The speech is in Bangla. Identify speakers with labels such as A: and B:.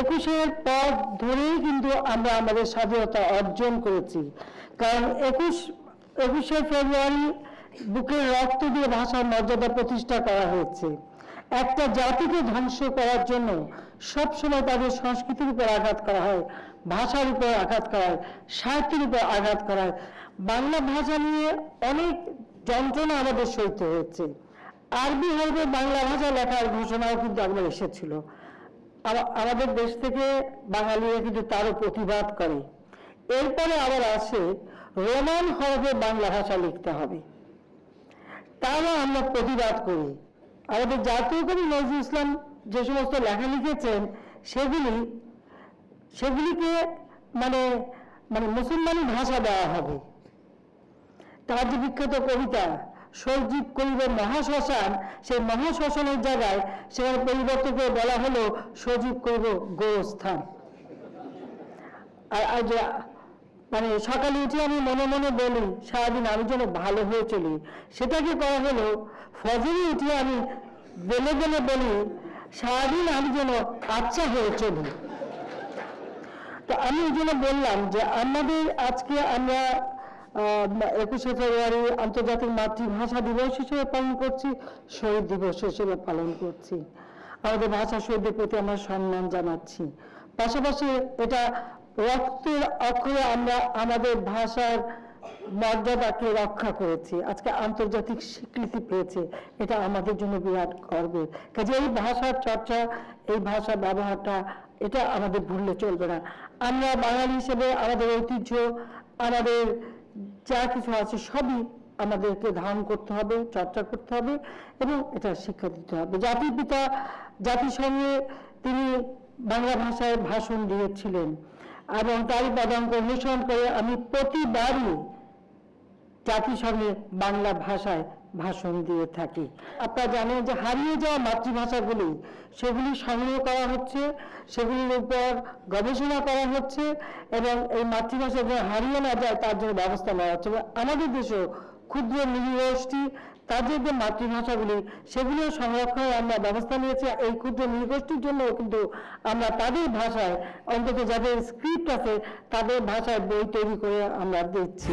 A: একুশের পথ ধরেই কিন্তু আমরা আমাদের স্বাধীনতা অর্জন করেছি। কারণ একুশ, একুশে ফেব্রুয়ারি বুকের রক্ত দিয়ে ভাষার মর্যাদা প্রতিষ্ঠা করা হয়েছে। একটা জাতিকে ধ্বংস করার জন্য সবসময় তাদের সংস্কৃতির উপর আঘাত করা হয়, ভাষার উপর আঘাত করা হয়, সাহিত্যের উপর আঘাত করা হয়। বাংলা ভাষা নিয়ে অনেক যন্ত্রণা আমাদের সইতে হয়েছে। আরবি হরবে বাংলা ভাষা লেখার ঘোষণাও কিন্তু একবার এসেছিল। আমাদের দেশ থেকে বাঙালিরা কিন্তু তারও প্রতিবাদ করে। এরপরে আবার আছে রোমান হরফে বাংলা ভাষা লিখতে হবে। তারও আমরা প্রতিবাদ করি। আমাদের জাতীয় কবি নজরুল ইসলাম যে সমস্ত লেখা লিখেছেন, সেগুলি, সেগুলিকে মানে মানে মুসলমানি ভাষা দেওয়া হবে। তার যে বিখ্যাত কবিতা সজীব করিব মহাশ্মশান। সেই মহাশ্মশানের জায়গায় সেখানে পরিবর্তন করে বলা হলো সজীব করিব গোরস্থান। আর যে মানে সকালে উঠে আমি মনে মনে বলি, সারাদিন আমি যেন ভালো হয়ে চলি। সেটাকে করা হলো, ফজরে উঠে আমি বলে বলে বলি, সারাদিন আমি যেন আচ্ছা হয়ে চলি। তো আমি ওই জন্য বললাম যে আমাদের আজকে আমরা একুশে ফেব্রুয়ারি আন্তর্জাতিক মাতৃভাষা দিবস হিসেবে পালন করছি, শহীদ দিবস হিসেবে পালন করছি। আমাদের ভাষা শহীদদের প্রতি আমরা সম্মান জানাচ্ছি। পাশাপাশি এটা রক্তের অক্ষরে আমরা আমাদের ভাষার মর্যাদাকে রক্ষা করেছি। আজকে আন্তর্জাতিক স্বীকৃতি পেয়েছে। এটা আমাদের জন্য বিরাট গর্বের কাজে এই ভাষার চর্চা, এই ভাষা ব্যবহারটা, এটা আমাদের ভুললে চলবে না। আমরা বাঙালি হিসেবে আমাদের ঐতিহ্য, আমাদের যা কিছু আছে সবই আমাদেরকে ধারণ করতে হবে, চর্চা করতে হবে এবং এটা শিক্ষা দিতে হবে। জাতির পিতা জাতিসংঘে তিনি বাংলা ভাষায় ভাষণ দিয়েছিলেন এবং তারই পদাঙ্ক অনুসরণ করে আমি প্রতিবারই জাতিসংঘে বাংলা ভাষায় ভাষণ দিয়ে থাকি। আপনারা জানেন যে হারিয়ে যাওয়া মাতৃভাষাগুলি, সেগুলি সংগ্রহ করা হচ্ছে, সেগুলির উপর গবেষণা করা হচ্ছে এবং এই মাতৃভাষা যেন হারিয়ে না যায়, তার জন্য ব্যবস্থা নেওয়া হচ্ছে। আমাদের দেশেও ক্ষুদ্র নৃগোষ্ঠী তাদের যে মাতৃভাষাগুলি, সেগুলিও সংরক্ষণের আমরা ব্যবস্থা নিয়েছি। এই ক্ষুদ্র নৃগোষ্ঠীর জন্য কিন্তু আমরা তাদের ভাষায়, অন্তত যাদের স্ক্রিপ্ট আছে, তাদের ভাষায় বই তৈরি করে আমরা দিচ্ছি।